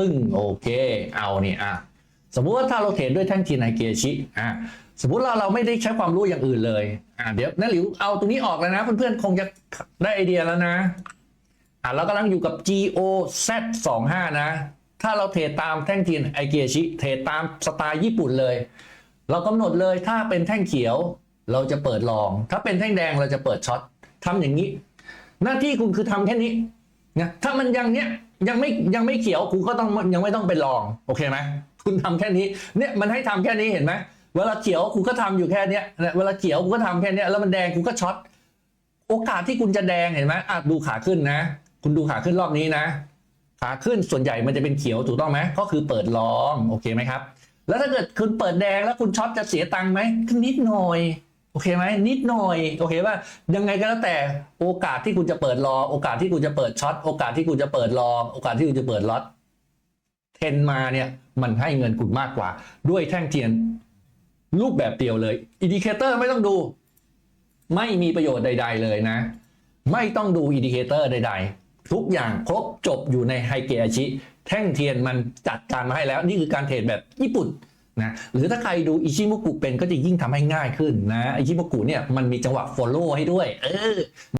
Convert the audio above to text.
ปึ้งโอเค เอาเนี่ยอะสมมุติว่าถ้าเราเทรดด้วยแท่งทีนไอเกียชิอะสมมุติเราเราไม่ได้ใช้ความรู้อย่างอื่นเลยอะเดี๋ยวนั่นหลิวเอาตรงนี้ออกแล้วนะเพื่อนๆคงจะได้ไอเดียแล้วนะอะเรากำลังอยู่กับ GOZ 2 5นะ ถ้าเราเทรดตามแท่งทีนไอเกียชิเทรดตามสไตล์ญี่ปุ่นเลย เรากำหนดเลยถ้าเป็นแท่งเขียวเราจะเปิดลอง ถ้าเป็นแท่งแดงเราจะเปิดช็อตทำอย่างนี้ หน้าที่คุณคือทำแค่นี้นะถ้ามันยังเนี้ย ยังไม่ยังไม่เขียวคุณก็ต้องยังไม่ต้องไปลองโอเคไหมคุณทำแค่นี้เนี่ยมันให้ทำแค่นี้เห็นไหมเวลาเขียวคุณก็ทำอยู่แค่เนี้ยเวลาเขียวคุณก็ทำแค่เนี้ยแล้วมันแดงคุณก็ช็อตโอกาสที่คุณจะแดงเห็นไหมอะดูขาขึ้นนะ คุณดูขาขึ้นรอบนี้นะ ขาขึ้นส่วนใหญ่มันจะเป็นเขียวถูกต้องไหมก็คือเปิดลองโอเคไหมครับ แล้วถ้าเกิดคุณเปิดแดงแล้วคุณช็อตจะเสียตังค์ไหมนิดหน่อย โอเคไหมนิดหน่อยโอเคป่ะยังไงก็แล้วแต่โอกาสที่คุณจะเปิดรอ โอกาสที่คุณจะเปิดช็อตโอกาสที่คุณจะเปิดรอ โอกาสที่คุณจะเปิดล็อตเทนมาเนี่ยมันให้เงินคุณมากกว่า ด้วยแท่งเทียนรูปแบบเดียวเลยอินดิเคเตอร์ไม่ต้องดู ไม่มีประโยชน์ใด ๆ เลยนะ ไม่ต้องดูอินดิเคเตอร์ใด ๆ ทุกอย่างครบจบอยู่ในไฮเกอาชิ แท่งเทียนมันจัดการมาให้แล้ว นี่คือการเทรดแบบญี่ปุ่น นะหรือถ้าใครดูอิชิโมกุเป็นก็จะยิ่งทำให้ง่ายขึ้นนะอิชิโมกุเนี่ยมันมีจังหวะ follow ให้ด้วยเออ